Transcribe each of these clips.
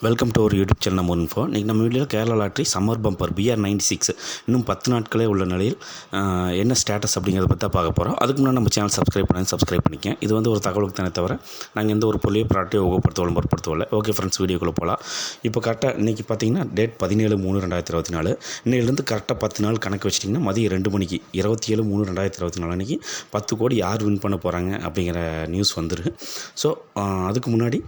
Welcome to ஒரு YouTube channel நம்ம info இன்றைக்கி நம்ம வீடியோவில் Kerala lottery summer bumper BR ninety six இன்னும் பத்து நாட்களே உள்ள நிலையில் என்ன ஸ்டேட்டஸ் அப்படிங்கிறத பற்றி தான் பார்க்க போகிறோம் அதுக்கு முன்னாடி நம்ம சேனல் சப்ஸ்கிரைப் பண்ணி சப்ஸ்கிரைப் பண்ணிக்கேன் இது வந்து ஒரு தகவலுக்கு தானே தவிர நாங்கள் எந்த ஒரு பொருளையும் ப்ராட்டியோ உபப்படுத்த விளம்பரப்படுத்தவில்லை ஓகே ஃப்ரெண்ட்ஸ் வீடியோக்குள்ளே போகலாம் இப்போ கரெக்டாக இன்றைக்கி பார்த்தீங்கன்னா டேட் பதினேழு மூணு ரெண்டாயிரத்தி இருபத்தி நாலு. இன்னையிலேருந்து கரெக்டாக பத்து நாள் கணக்கு வச்சிட்டிங்கன்னா மதியம் ரெண்டு மணிக்கு இருபத்தி ஏழு மூணு ரெண்டாயிரத்தி இருபத்தி நாலு அன்றைக்கி பத்து கோடி யார் வின் பண்ண போகிறாங்க அப்படிங்கிற நியூஸ் வந்துருக்கு ஸோ அதுக்கு முன்னாடி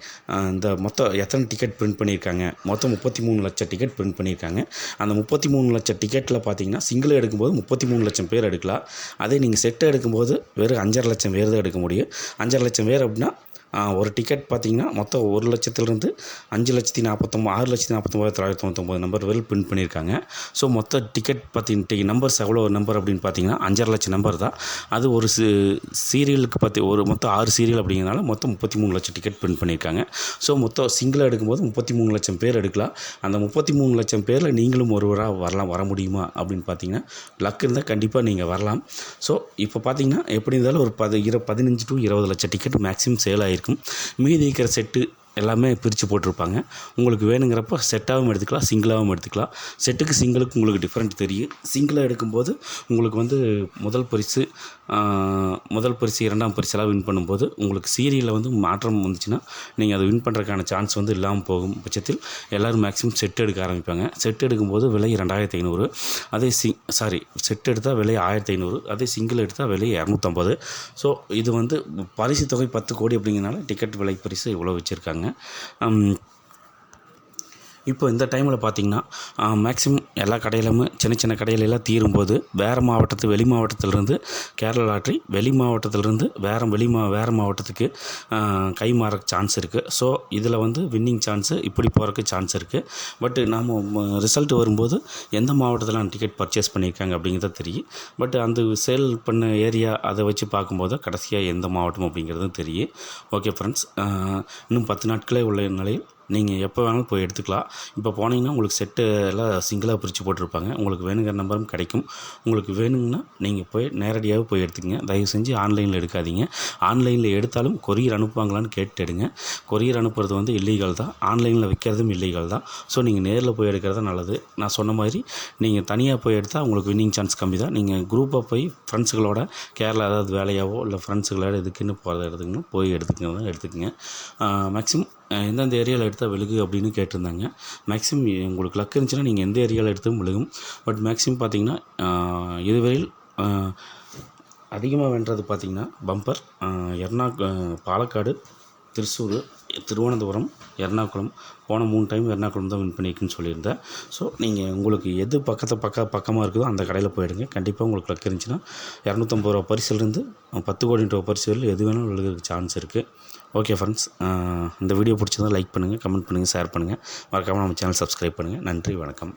இந்த மொத்தம் எத்தனை டிக்கெட் பிரிண்ட் பண்ணியிருக்காங்க. மொத்தம் முப்பத்தி மூணு லட்சம் டிக்கெட் பிரிண்ட் பண்ணியிருக்காங்க. அந்த முப்பத்தி மூணு லட்சம் டிக்கெட்டில் பார்த்தீங்கன்னா சிங்கிள் எடுக்கும்போது முப்பத்தி மூணு லட்சம் பேர் எடுக்கலாம். அதே நீங்கள் செட்டு எடுக்கும்போது வெறும் அஞ்சரை லட்சம் பேர் தான் எடுக்க முடியும். அஞ்சரை லட்சம் பேர் அப்படின்னா ஒரு டிக்கெட் பார்த்தீங்கன்னா மொத்தம் ஒரு லட்சத்துலேருந்து அஞ்சு லட்சத்தி நாற்பத்தொம்பது ஆறு லட்சத்தி நாற்பத்தொம்பது தொள்ளாயிரத்தி தொண்ணூத்தொம்பது நம்பர் வரை பிரிண்ட் பண்ணியிருக்காங்க. ஸோ மொத்த டிக்கெட் பார்த்தீங்கன்னா நம்பர்ஸ் எவ்வளோ நம்பர் அப்படின்னு பார்த்தீங்கன்னா அஞ்சரை லட்சம் நம்பர் தான். அது ஒரு சீரியலுக்கு பார்த்து ஒரு மொத்தம் ஆறு சீரியல் அப்படிங்கிறனால மொத்தம் முப்பத்தி மூணு லட்சம் டிக்கெட் பிரிண்ட் பண்ணியிருக்காங்க. ஸோ மொத்தம் சிங்கிளாக எடுக்கும்போது முப்பத்தி மூணு லட்சம் பேர் எடுக்கலாம். அந்த முப்பத்தி மூணு லட்சம் பேரில் நீங்களும் ஒருவராக வரலாம் வர முடியுமா அப்படின்னு பார்த்தீங்கன்னா லக் இருந்தால் கண்டிப்பாக நீங்கள் வரலாம். ஸோ இப்போ பார்த்தீங்கன்னா எப்படி இருந்தாலும் ஒரு பது இரு பதினஞ்சு டு இருபது லட்சம் டிக்கெட் மேக்ஸிமம் சேல் இருக்கும். மீதி இருக்கிற செட்டு எல்லாமே பிரித்து போட்டிருப்பாங்க. உங்களுக்கு வேணுங்கிறப்ப செட்டாகவும் எடுத்துக்கலாம் சிங்கிளாகவும் எடுத்துக்கலாம். செட்டுக்கு சிங்கிளுக்கு உங்களுக்கு டிஃப்ரெண்ட் தெரியும். சிங்கிளாக எடுக்கும்போது உங்களுக்கு வந்து முதல் பரிசு முதல் பரிசு இரண்டாம் பரிசெல்லாம் வின் பண்ணும்போது உங்களுக்கு சீரியலில் வந்து மாற்றம் வந்துச்சுன்னா நீங்கள் அதை வின் பண்ணுறதுக்கான சான்ஸ் வந்து இல்லாமல் போகும் பட்சத்தில் எல்லோரும் மேக்ஸிமம் செட் எடுக்க ஆரம்பிப்பாங்க. செட் எடுக்கும்போது விலை ரெண்டாயிரத்தி ஐநூறு. அதே சி சாரி செட் எடுத்தால் விலை ஆயிரத்தி ஐநூறு. அதே சிங்கிள் எடுத்தால் விலை இரநூத்தம்பது. ஸோ இது வந்து பரிசு தொகை பத்து கோடி அப்படிங்கிறனால டிக்கெட் விலை பரிசு இவ்வளோ வச்சுருக்காங்க. 嗯 இப்போ இந்த டைமில் பார்த்திங்கன்னா மேக்ஸிமம் எல்லா கடையிலுமே சின்ன சின்ன கடையிலெல்லாம் தீரும்போது வேறு மாவட்டத்து வெளி மாவட்டத்திலிருந்து கேரளா லாட்ரி வெளி மாவட்டத்திலிருந்து வேறு வெளி மா வேறு மாவட்டத்துக்கு கை மாற சான்ஸ் இருக்குது ஸோ இதில் வந்து வின்னிங் சான்ஸு இப்படி போகிறக்கு சான்ஸ் இருக்குது பட் நாம் ரிசல்ட் வரும்போது எந்த மாவட்டத்தில் டிக்கெட் பர்ச்சேஸ் பண்ணியிருக்காங்க அப்படிங்கிறது தெரியும் பட் அந்த சேல் பண்ண ஏரியா அதை வச்சு பார்க்கும்போது கடைசியாக எந்த மாவட்டம் அப்படிங்கிறதும் தெரியும் ஓகே ஃப்ரெண்ட்ஸ் இன்னும் பத்து நாட்களே உள்ள நிலையில் நீங்கள் எப்போ வேணாலும் போய் எடுத்துக்கலாம். இப்போ போனீங்கன்னா உங்களுக்கு செட்டு எல்லாம் சிங்கிளாக பிரித்து போட்டிருப்பாங்க. உங்களுக்கு வேணுங்கிற நம்பரும் கிடைக்கும். உங்களுக்கு வேணுங்கன்னா நீங்கள் போய் நேரடியாகவே போய் எடுத்துக்கங்க. தயவு செஞ்சு ஆன்லைனில் எடுக்காதீங்க. ஆன்லைனில் எடுத்தாலும் கொரியர் அனுப்புவாங்களான்னு கேட்டு எடுங்க. கொரியர் அனுப்புறது வந்து இல்லீகல் தான். ஆன்லைனில் விற்கிறதும் இல்லீகல் தான். ஸோ நீங்கள் நேரில் போய் எடுக்கிறது தான் நல்லது. நான் சொன்ன மாதிரி நீங்கள் தனியாக போய் எடுத்தால் உங்களுக்கு வின்னிங் சான்ஸ் கம்மி தான். நீங்கள் குரூப்பாக போய் ஃப்ரெண்ட்ஸுகளோட கேரளா ஏதாவது வேலையாவோ இல்லை ஃப்ரெண்ட்ஸுகளோட இதுக்குன்னு போகிறத எடுத்துக்கணும் போய் எடுத்துக்கணும் எடுத்துக்கங்க. மேக்ஸிமம் எந்தெந்த ஏரியாவில் எடுத்தால் விழுகு அப்படின்னு கேட்டிருந்தாங்க. மேக்ஸிமம் உங்களுக்கு லக் இருந்துச்சுன்னா நீங்கள் எந்த ஏரியாவில் எடுத்தும் விழுகும். பட் மேக்ஸிமம் பார்த்தீங்கன்னா இதுவரையில் அதிகமாக வென்றது பார்த்தீங்கன்னா பம்பர் எர்ணா பாலக்காடு திருச்சூர் திருவனந்தபுரம் எர்ணாகுளம். போன மூணு டைம் எர்ணாகுளம் தான் வின் பண்ணியிருக்குன்னு சொல்லியிருந்தேன். ஸோ நீங்கள் உங்களுக்கு எது பக்கத்தை பக்க பக்கமாக இருக்குதோ அந்த கடையில் போயிடுங்க கண்டிப்பாக உங்களுக்கு லக் இருந்துச்சுன்னா இரநூத்தம்பது ரூபா பரிசுலேருந்து பத்து கோடி ரூபா பரிசு வரையில் எது வேணாலும் விழுகிறதுக்கு சான்ஸ் இருக்குது ஓகே ஃப்ரெண்ட்ஸ் இந்த வீடியோ பிடிச்சதா லைக் பண்ணுங்கள் கமெண்ட் பண்ணுங்கள் ஷேர் பண்ணுங்கள் மறக்காமல் நம்ம சேனல் சப்ஸ்கிரைப் பண்ணுங்கள் நன்றி வணக்கம்.